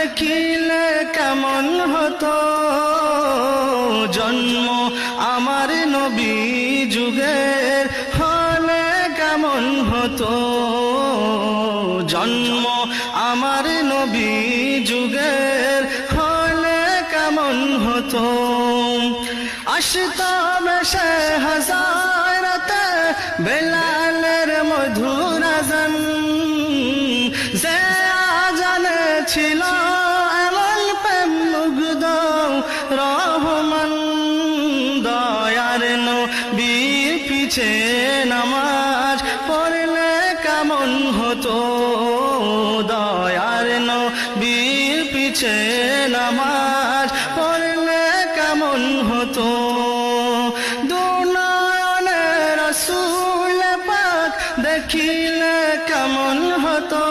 দেখিলে কেমন হতো? জন্ম আমার নবী যুগের হলে কেমন হতো? জন্ম আমার নবী যুগের হলে কেমন হতো? আসতাম সে হাজারতে বেলালের মধুর আজান। যে আজানে ছিল নবীর পিছে নামাজ পড়লে কেমন হতো? দয়ার নবীর পিছে নামাজ পড়লে কেমন হতো? দুনয়নে রসুল পাক দেখিলে কেমন হতো?